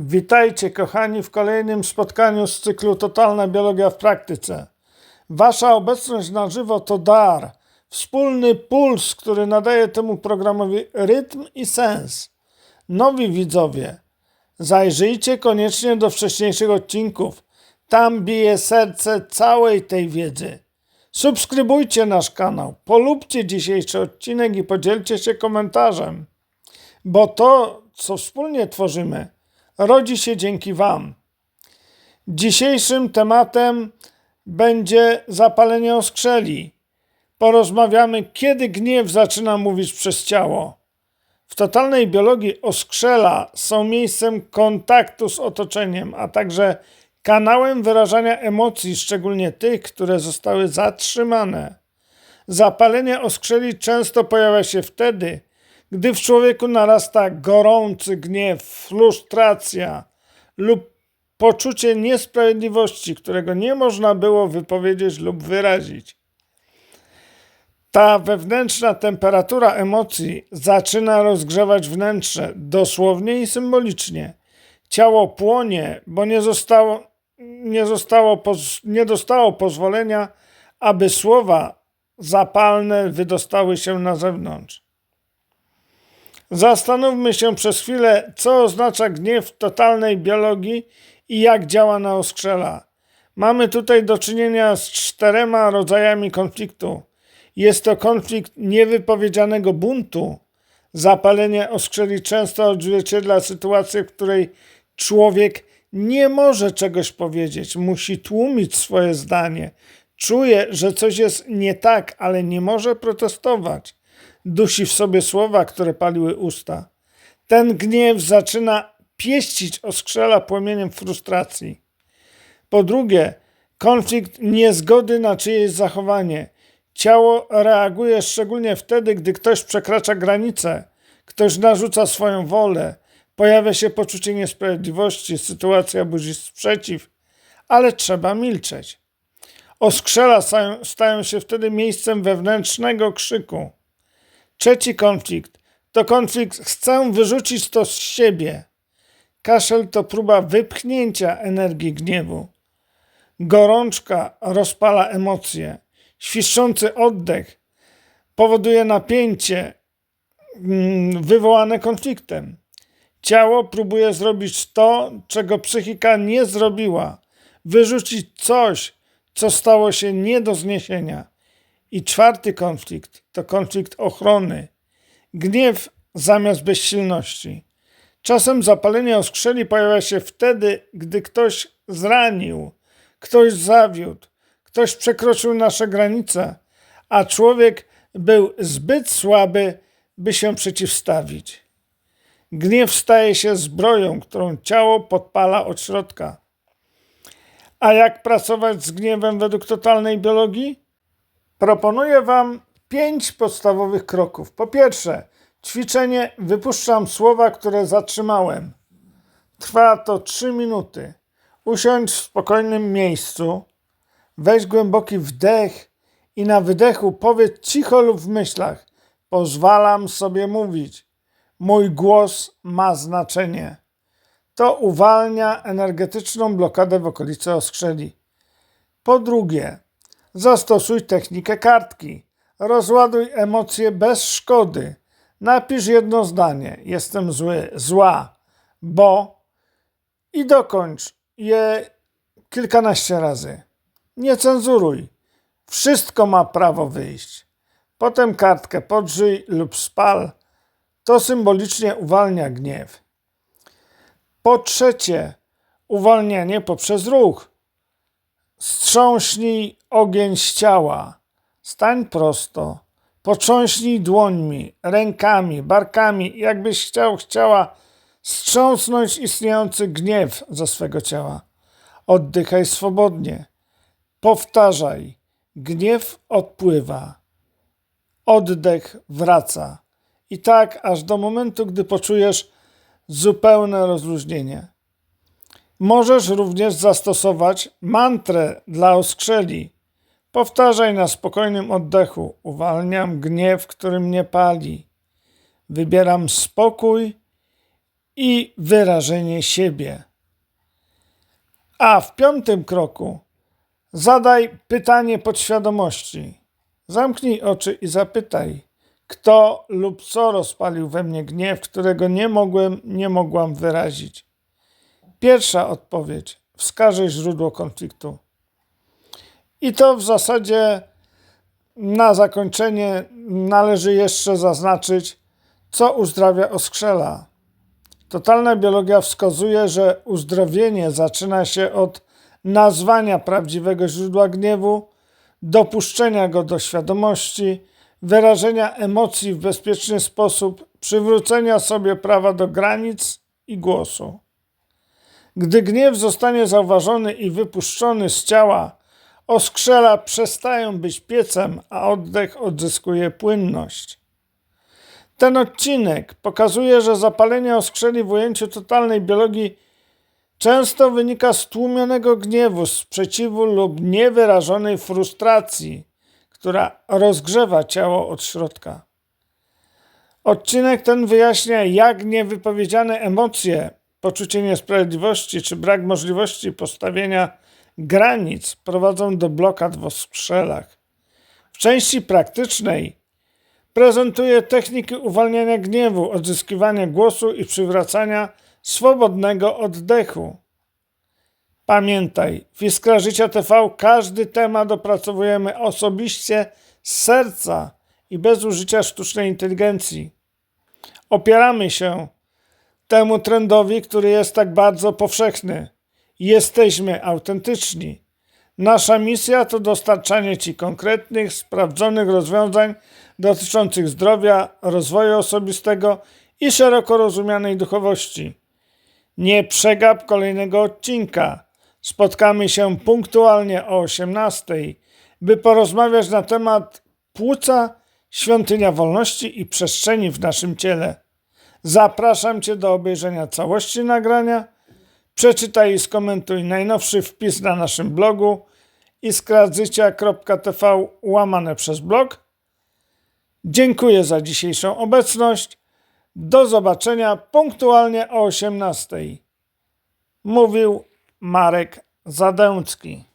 Witajcie kochani w kolejnym spotkaniu z cyklu Totalna Biologia w Praktyce. Wasza obecność na żywo to dar, wspólny puls, który nadaje temu programowi rytm i sens. Nowi widzowie, zajrzyjcie koniecznie do wcześniejszych odcinków. Tam bije serce całej tej wiedzy. Subskrybujcie nasz kanał, polubcie dzisiejszy odcinek i podzielcie się komentarzem bo to, co wspólnie tworzymy, rodzi się dzięki Wam. Dzisiejszym tematem będzie zapalenie oskrzeli. Porozmawiamy, kiedy gniew zaczyna mówić przez ciało. W totalnej biologii oskrzela są miejscem kontaktu z otoczeniem, a także kanałem wyrażania emocji, szczególnie tych, które zostały zatrzymane. Zapalenie oskrzeli często pojawia się wtedy, gdy w człowieku narasta gorący gniew, frustracja lub poczucie niesprawiedliwości, którego nie można było wypowiedzieć lub wyrazić. Ta wewnętrzna temperatura emocji zaczyna rozgrzewać wnętrze, dosłownie i symbolicznie. Ciało płonie, bo nie, zostało, nie, zostało, nie dostało pozwolenia, aby słowa zapalne wydostały się na zewnątrz. Zastanówmy się przez chwilę, co oznacza gniew w totalnej biologii i jak działa na oskrzela. Mamy tutaj do czynienia z czterema rodzajami konfliktu. Jest to konflikt niewypowiedzianego buntu. Zapalenie oskrzeli często odzwierciedla sytuację, w której człowiek nie może czegoś powiedzieć, musi tłumić swoje zdanie. Czuje, że coś jest nie tak, ale nie może protestować dusi w sobie słowa, które paliły usta. Ten gniew zaczyna pieścić oskrzela płomieniem frustracji. Po drugie, konflikt niezgody na czyjeś zachowanie. Ciało reaguje szczególnie wtedy, gdy ktoś przekracza granice, ktoś narzuca swoją wolę, pojawia się poczucie niesprawiedliwości, sytuacja budzi sprzeciw, ale trzeba milczeć. Oskrzela stają się wtedy miejscem wewnętrznego krzyku. Trzeci konflikt to konflikt chcę wyrzucić to z siebie. Kaszel to próba wypchnięcia energii gniewu. Gorączka rozpala emocje. Świszczący oddech powoduje napięcie mm, wywołane konfliktem. Ciało próbuje zrobić to, czego psychika nie zrobiła, wyrzucić coś, co stało się nie do zniesienia. I czwarty konflikt to konflikt ochrony. Gniew zamiast bezsilności. Czasem zapalenie oskrzeli pojawia się wtedy, gdy ktoś zranił, ktoś zawiódł, ktoś przekroczył nasze granice, a człowiek był zbyt słaby, by się przeciwstawić. Gniew staje się zbroją, którą ciało podpala od środka. A jak pracować z gniewem według totalnej biologii? Proponuję Wam pięć podstawowych kroków. Po pierwsze, ćwiczenie wypuszczam słowa, które zatrzymałem. Trwa to 3 minuty. Usiądź w spokojnym miejscu, weź głęboki wdech i na wydechu powiedz cicho lub w myślach: Pozwalam sobie mówić. Mój głos ma znaczenie. To uwalnia energetyczną blokadę w okolicy oskrzeli. Po drugie, Zastosuj technikę kartki. Rozładuj emocje bez szkody. Napisz jedno zdanie: Jestem zły, zła, bo i dokończ je kilkanaście razy. Nie cenzuruj. Wszystko ma prawo wyjść. Potem kartkę podrzyj lub spal. To symbolicznie uwalnia gniew. Po trzecie, uwalnianie poprzez ruch. Strząśnij ogień z ciała. Stań prosto. Potrząśnij dłońmi, rękami, barkami, jakbyś chciał, chciała strząsnąć istniejący gniew ze swego ciała. Oddychaj swobodnie. Powtarzaj. Gniew odpływa. Oddech wraca. I tak aż do momentu, gdy poczujesz zupełne rozluźnienie. Możesz również zastosować mantrę dla oskrzeli. Powtarzaj na spokojnym oddechu: Uwalniam gniew, który mnie pali. Wybieram spokój i wyrażenie siebie. A w piątym kroku zadaj pytanie podświadomości. Zamknij oczy i zapytaj, kto lub co rozpalił we mnie gniew, którego nie mogłem, nie mogłam wyrazić. Pierwsza odpowiedź wskaże źródło konfliktu. I to w zasadzie na zakończenie należy jeszcze zaznaczyć, co uzdrawia oskrzela. Totalna biologia wskazuje, że uzdrowienie zaczyna się od nazwania prawdziwego źródła gniewu, dopuszczenia go do świadomości, wyrażenia emocji w bezpieczny sposób, przywrócenia sobie prawa do granic i głosu. Gdy gniew zostanie zauważony i wypuszczony z ciała, oskrzela przestają być piecem, a oddech odzyskuje płynność. Ten odcinek pokazuje, że zapalenie oskrzeli w ujęciu totalnej biologii często wynika z tłumionego gniewu, sprzeciwu lub niewyrażonej frustracji, która rozgrzewa ciało od środka. Odcinek ten wyjaśnia, jak niewypowiedziane emocje, poczucie niesprawiedliwości czy brak możliwości postawienia granic prowadzą do blokad w oskrzelach. W części praktycznej prezentuje techniki uwalniania gniewu, odzyskiwania głosu i przywracania swobodnego oddechu. Pamiętaj, w Iskra Życia TV każdy temat opracowujemy osobiście z serca i bez użycia sztucznej inteligencji. Opieramy się temu trendowi, który jest tak bardzo powszechny. Jesteśmy autentyczni. Nasza misja to dostarczanie Ci konkretnych, sprawdzonych rozwiązań dotyczących zdrowia, rozwoju osobistego i szeroko rozumianej duchowości. Nie przegap kolejnego odcinka. Spotkamy się punktualnie o 18, by porozmawiać na temat płuca, świątynia wolności i przestrzeni w naszym ciele. Zapraszam Cię do obejrzenia całości nagrania. Przeczytaj i skomentuj najnowszy wpis na naszym blogu iskrazycia.tv łamane przez blog. Dziękuję za dzisiejszą obecność. Do zobaczenia punktualnie o 18. Mówił Marek Zadęcki.